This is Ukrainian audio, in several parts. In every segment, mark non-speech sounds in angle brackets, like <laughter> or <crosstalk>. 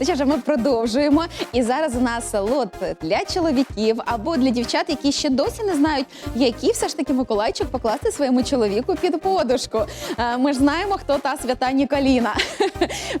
Ну ж, ми продовжуємо. І зараз у нас лот для чоловіків або для дівчат, які ще досі не знають, який все ж таки Миколайчик покласти своєму чоловіку під подушку. Е, Ми ж знаємо, хто та свята Ніколіна.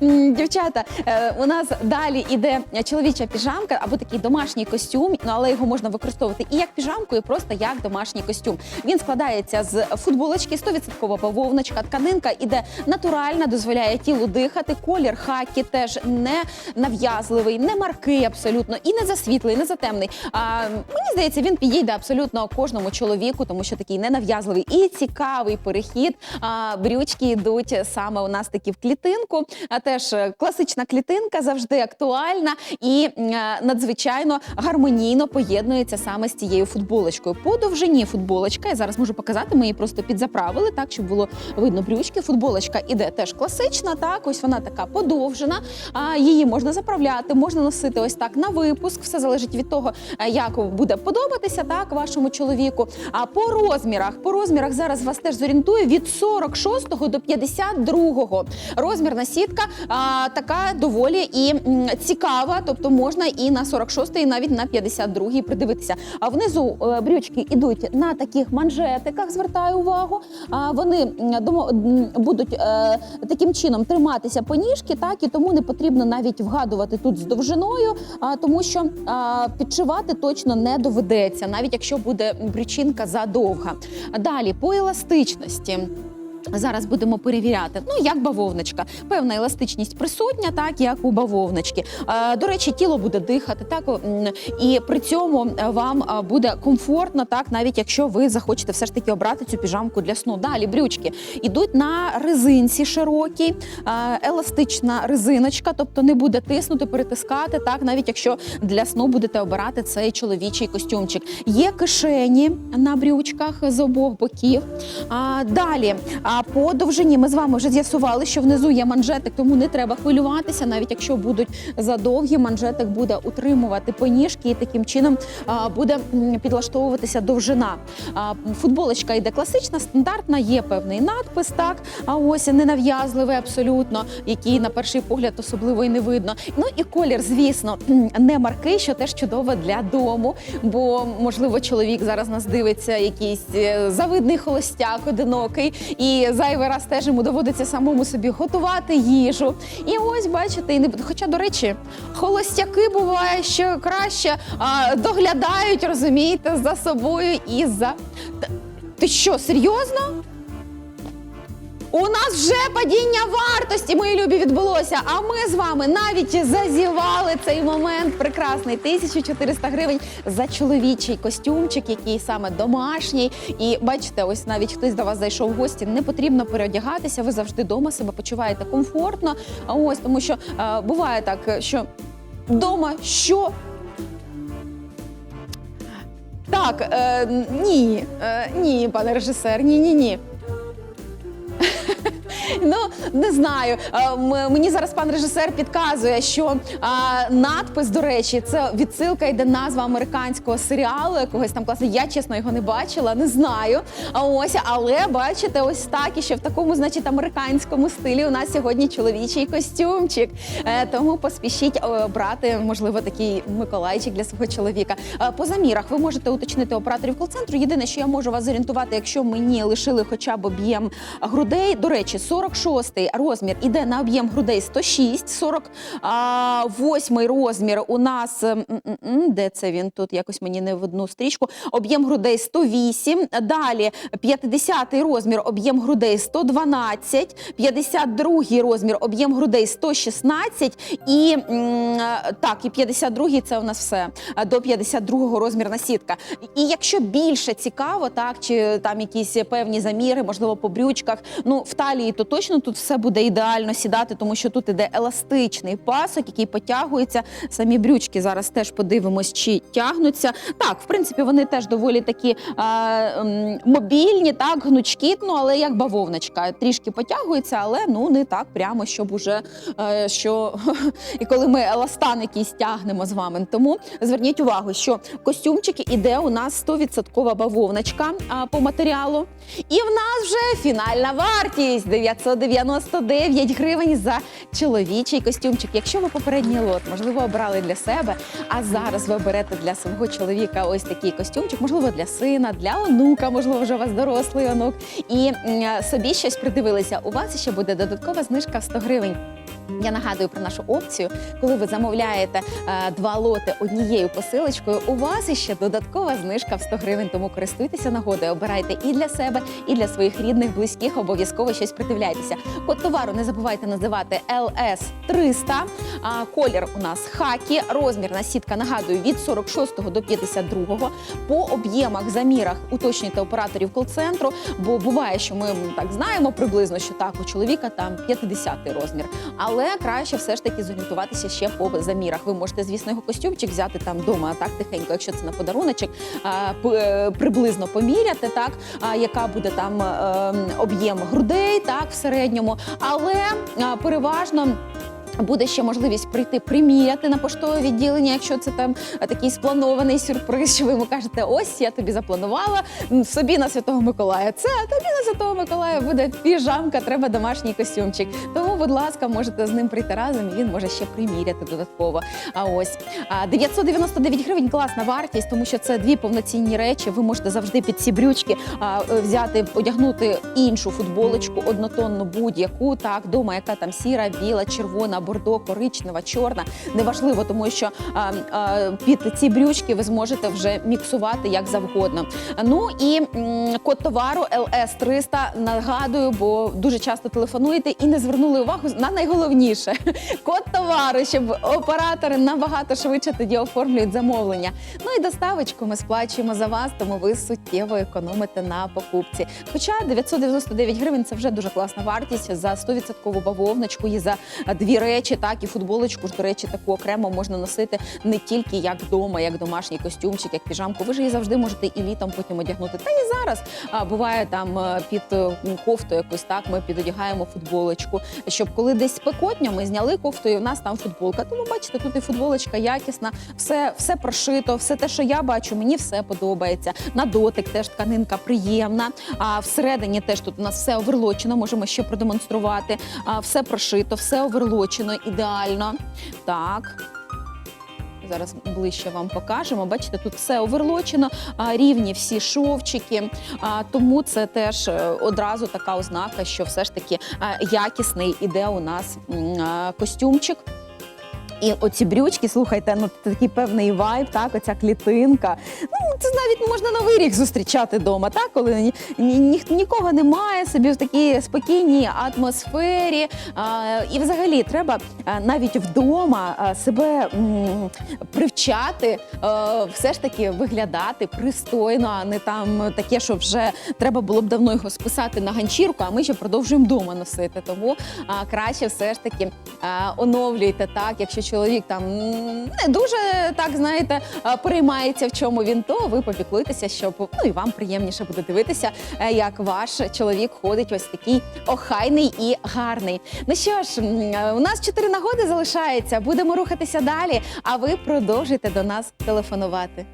<laughs> Дівчата, е, у нас далі іде чоловіча піжамка або такий домашній костюм, ну але його можна використовувати і як піжамку, і просто як домашній костюм. Він складається з футболочки, 100% бавовночка, тканинка іде натуральна, дозволяє тілу дихати. Колір хакі теж не нав'язливий, не маркий абсолютно, і не засвітлий, не затемний. А мені здається, він підійде абсолютно кожному чоловіку, тому що такий ненав'язливий і цікавий перехід. А, брючки йдуть саме у нас такі в клітинку. А теж е, класична клітинка завжди актуальна і е, надзвичайно гармонійно поєднується саме з цією футболочкою. По довжині футболочка, я зараз можу показати, ми її просто підзаправили, так щоб було видно брючки. Футболочка іде теж класична, так ось вона така подовжена. А її можна заправляти, можна носити ось так на випуск. Все залежить від того, е, як буде подобатися так вашому чоловіку. А по розмірах, по розмірах зараз вас теж зорієнтую від 46 до 52. Розмірна сітка а, така доволі і цікава, тобто можна і на 46, і навіть на 52 придивитися. А внизу е, брючки йдуть на таких манжетиках. Звертаю увагу. А вони будуть е, таким чином триматися по ніжки, так і тому не потрібно навіть вгадувати тут з довжиною, а, тому що а, підшивати точно не доведеться, навіть якщо буде брючинка задовга. Далі по еластичності. Зараз будемо перевіряти. Ну як бавовночка, певна еластичність присутня, так як у бавовночки. Е, До речі, тіло буде дихати, так і при цьому е, вам е, буде комфортно, так навіть якщо ви захочете все ж таки обрати цю піжамку для сну. Далі брючки йдуть на резинці широкій, еластична резиночка, тобто не буде тиснути, перетискати, так навіть якщо для сну будете обирати цей чоловічий костюмчик. Є кишені на брючках з обох боків. Далі, а по довжині ми з вами вже з'ясували, що внизу є манжетик, тому не треба хвилюватися, навіть якщо будуть задовгі, манжетик буде утримувати поніжки і таким чином буде підлаштовуватися довжина. Футболочка йде класична, стандартна, є певний надпис, так а ось ненав'язливий абсолютно, який на перший погляд особливо і не видно. Ну і колір, звісно, не маркий, що теж чудово для дому, бо можливо чоловік зараз нас дивиться, якийсь е, завидний холостяк, одинокий, і зайвий раз теж йому доводиться самому собі готувати їжу. І ось бачите, і не. Хоча, до речі, холостяки буває ще краще а, доглядають, розумієте, за собою і за. Ти що, серйозно? У нас вже падіння вартості, мої любі, відбулося. А ми з вами навіть зазівали цей момент прекрасний 1400 гривень за чоловічий костюмчик, який саме домашній. І бачите, ось навіть хтось до вас зайшов в гості. Не потрібно переодягатися. Ви завжди вдома себе почуваєте комфортно. Ось тому, що е, буває так, що вдома що. Так, е, ні, е, ні, пане режисер, ні, ні, ні. Ну не знаю. Е, Мені зараз пан режисер підказує, що надпис, до речі, це відсилка йде назва американського серіалу, якогось там класного. Я чесно його не бачила, не знаю. А ось, але бачите, ось так і ще в такому, значить, американському стилі у нас сьогодні чоловічий костюмчик. Е, Тому поспішіть е, брати, можливо, такий Миколайчик для свого чоловіка. По замірах ви можете уточнити операторів кол-центру. Єдине, що я можу вас зорієнтувати, якщо мені лишили хоча б об'єм грудей. До речі, 46-й розмір іде на об'єм грудей 106, 48-й розмір у нас де це він тут? Якось мені не в одну стрічку. Об'єм грудей 108. Далі 50-й розмір, об'єм грудей 112, 52-й розмір, об'єм грудей 116 і так, і 52-й це у нас все до 52-го розмірна сітка. І якщо більше цікаво, так чи там якісь певні заміри, можливо, по брючках, ну в талії, то точно тут все буде ідеально сідати, тому що тут іде еластичний пасок, який потягується. Самі брючки зараз теж подивимось, чи тягнуться. Так, в принципі, вони теж доволі такі м, мобільні, так, гнучкі, ну але як бавовночка, трішки потягується, але ну не так прямо, щоб уже е, що <laughs> і коли ми еластан якийсь тягнемо з вами. Тому зверніть увагу, що костюмчики іде у нас 100% бавовночка а, по матеріалу. І в нас вже фінальна вартість 990 299 гривень за чоловічий костюмчик. Якщо ви попередній лот, можливо, обрали для себе, а зараз ви оберете для свого чоловіка ось такий костюмчик, можливо, для сина, для онука, можливо, вже у вас дорослий онук, і собі щось придивилися. У вас ще буде додаткова знижка в 100 гривень. Я нагадую про нашу опцію. Коли ви замовляєте е, два лоти однією посилочкою, у вас іще додаткова знижка в 100 гривень. Тому користуйтеся нагодою, обирайте і для себе, і для своїх рідних, близьких. Обов'язково щось придивляйтеся. Код товару не забувайте називати LS 300. А, колір у нас хакі. Розмірна сітка нагадую від 46 до 52. По об'ємах, замірах уточнюйте операторів кол-центру, бо буває, що ми так знаємо приблизно, що так у чоловіка там 50 розмір. Але краще все ж таки зорієнтуватися ще по замірах. Ви можете, звісно, його костюмчик взяти там вдома, так тихенько, якщо це на подаруночок, е, приблизно поміряти, так яка буде там е, об'єм грудей, так в середньому, але переважно. Буде ще можливість прийти приміряти на поштове відділення, якщо це там такий спланований сюрприз, що ви йому кажете, ось я тобі запланувала собі на Святого Миколая. Це а тобі на Святого Миколая буде піжамка, треба домашній костюмчик. Тому, будь ласка, можете з ним прийти разом, і він може ще приміряти додатково. А ось 999 гривень класна вартість, тому що це дві повноцінні речі. Ви можете завжди під ці брючки е, взяти, одягнути іншу футболочку, однотонну будь-яку, так, дома, яка там сіра, біла, червона, бордо, коричнева, чорна. Неважливо, тому що а, а, під ці брючки ви зможете вже міксувати як завгодно. Ну і м, код товару LS 300 нагадую, бо дуже часто телефонуєте і не звернули увагу на найголовніше <laughs> код товару, щоб оператори набагато швидше тоді оформлюють замовлення. Ну і доставочку ми сплачуємо за вас, тому ви суттєво економите на покупці. Хоча 999 гривень це вже дуже класна вартість за 100% бавовночку і за дві речі, так і футболочку ж, до речі, таку окремо можна носити не тільки як вдома, як домашній костюмчик, як піжамку. Ви ж її завжди можете і літом потім одягнути. Та і зараз а, буває там е, під е, кофту якусь так. Ми підодягаємо футболочку, щоб коли десь спекотня, ми зняли кофту, і у нас там футболка. Тому бачите, тут і футболочка якісна, все, все прошито, все те, що я бачу, мені все подобається. На дотик теж тканинка приємна. А всередині теж тут у нас все оверлочено, можемо ще продемонструвати. А, все прошито, все оверлочено ідеально. Так. Зараз ближче вам покажемо. Бачите, тут все оверлочено, рівні всі шовчики. Тому це теж е, одразу така ознака, що все ж таки якісний іде у нас костюмчик. І оці брючки, слухайте, ну такий певний вайб, так, оця клітинка. Ну, це навіть можна новий рік зустрічати вдома, так, коли ні, ні, ні- нікого немає собі в такій спокійній атмосфері. А, і взагалі треба а, навіть вдома а, себе м, привчати, а, все ж таки виглядати пристойно, а не там таке, що вже треба було б давно його списати на ганчірку, а ми ще продовжуємо вдома носити. Тому а, краще все ж таки а, оновлюйте так, якщо чоловік там не дуже так знаєте а, переймається, в чому він, то ви попіклуйтеся, щоб ну і вам приємніше буде дивитися, е, як ваш чоловік ходить ось такий охайний і гарний. Ну що ж, е, у нас чотири нагоди залишається. Будемо рухатися далі. А ви продовжуйте до нас телефонувати.